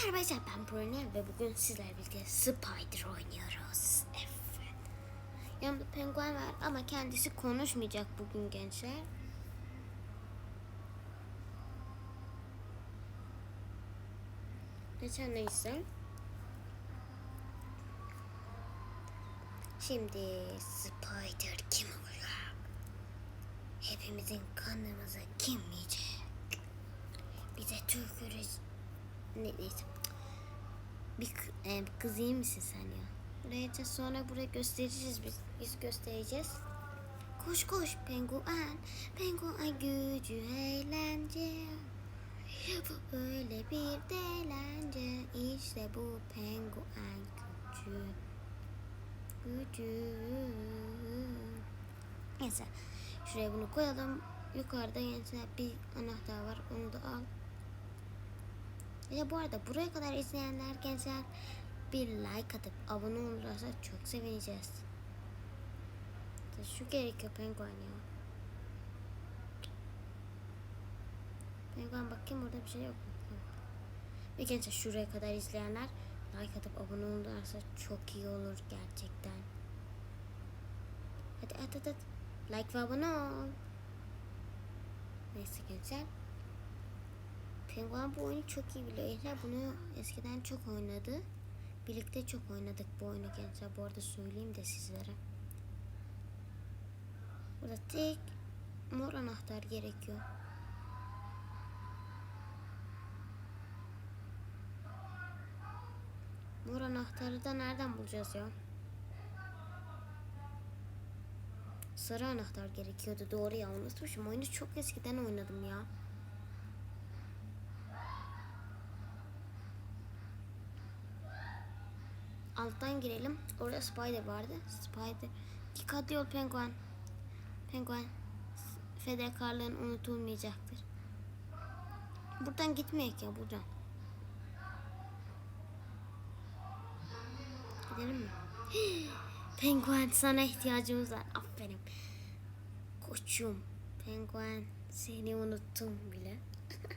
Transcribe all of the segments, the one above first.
Merhaba arkadaşlar ben Brunel ve bugün sizlerle birlikte Spider oynuyoruz. Evet. Yanımda penguen var ama kendisi konuşmayacak bugün gençler. Geçen neyse. Şimdi Spider kim olacak? Hepimizin kanımızı kim ne neyse. Bir e, kız iyi misin sen ya? Buraya sonra buraya göstereceğiz biz. Biz göstereceğiz. Koş koş penguen, penguen gücü eğlence. Öyle bir delence. İşte bu penguen gücü. Gücü. Neyse. Şuraya bunu koyalım. Yukarıda gençler bir anahtar var. Ya bu arada buraya kadar izleyenler gençler bir like atıp abone olursa çok sevineceğiz. Şu gerekiyor penguen ya. Penguen bakayım orada bir şey yok mu? Ve gençler şuraya kadar izleyenler like atıp abone olursa çok iyi olur gerçekten. Hadi at at at. Like ve abone ol. Neyse gençler. Penguen bu oyunu çok iyi biliyor. Gençler bunu eskiden çok oynadı. Birlikte çok oynadık bu oyunu gençler. Bu arada söyleyeyim de sizlere. Burada tek mor anahtar gerekiyor. Mor anahtarı da nereden bulacağız ya? Sarı anahtar gerekiyordu doğru ya unutmuşum. Oyunu çok eskiden oynadım ya. Alttan girelim. Orada Spider vardı. Spider. Dikkatli ol penguen. Penguen. Fedakarlığın unutulmayacaktır. Buradan gitmeyek ya buradan. Gidelim mi? Penguen sana ihtiyacımız var. Aferin. Koçum. Penguen seni unuttum bile.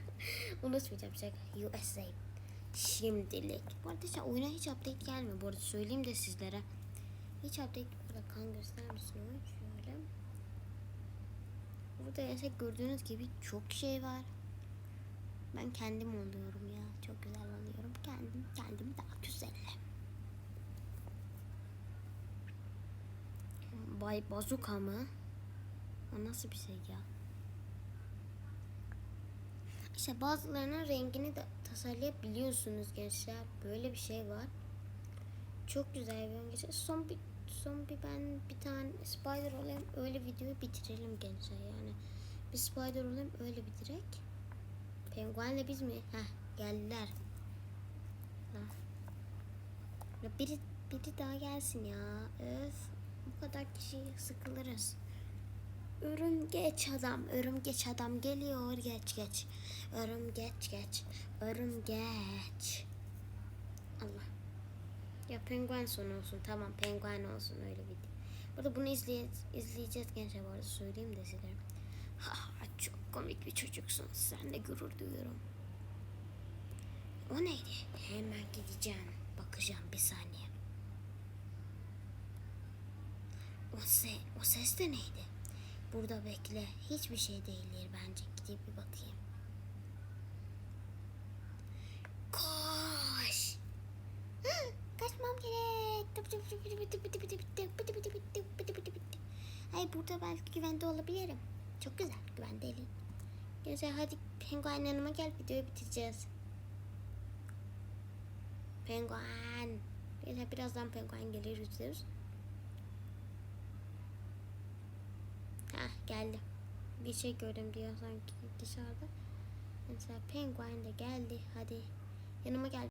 Unutmayacağım şaka. USA. Şimdilik. Bu arada işte oyuna hiç update gelmiyor. Bu arada söyleyeyim de sizlere. Hiç update burada kan gösterir misin oyun? Şöyle. Burada gerçek gördüğünüz gibi çok şey var. Ben kendim oluyorum ya. Çok güzel oluyorum. Kendim, kendim daha güzel. Bay Bazuka mı? O nasıl bir şey ya? İşte bazılarının rengini de tasarlayabiliyorsunuz gençler. Böyle bir şey var. Çok güzel bir oyun gençler. Son bir son bir ben bir tane spider olayım öyle videoyu bitirelim gençler yani. Bir spider olayım öyle bitirek. Penguenle biz mi? Heh geldiler. Ha. Ya biri biri daha gelsin ya. Öf. Bu kadar kişi sıkılırız. Örümgeç adam, örümgeç adam geliyor geç geç. Örümgeç geç, örümgeç. Allah. Ya penguen son olsun tamam penguen olsun öyle bir. Burada bunu izleye, izleyeceğiz gençler bu arada söyleyeyim de size. Ha, çok komik bir çocuksun sen de gurur duyuyorum. O neydi? Hemen gideceğim. Bakacağım bir saniye. O, se o ses de neydi? Burada bekle. Hiçbir şey değildir bence. Gidip bir bakayım. Koş. Hı, Kaçmam gerek. Hayır burada belki güvende olabilirim. Çok güzel güvendeyim. Güzel hadi penguen yanıma gel videoyu bitireceğiz. Penguen. Güzel birazdan penguen gelir yüzleriz. Heh geldi. Bir şey gördüm diyor sanki dışarıda. Mesela penguen de geldi. Hadi yanıma gel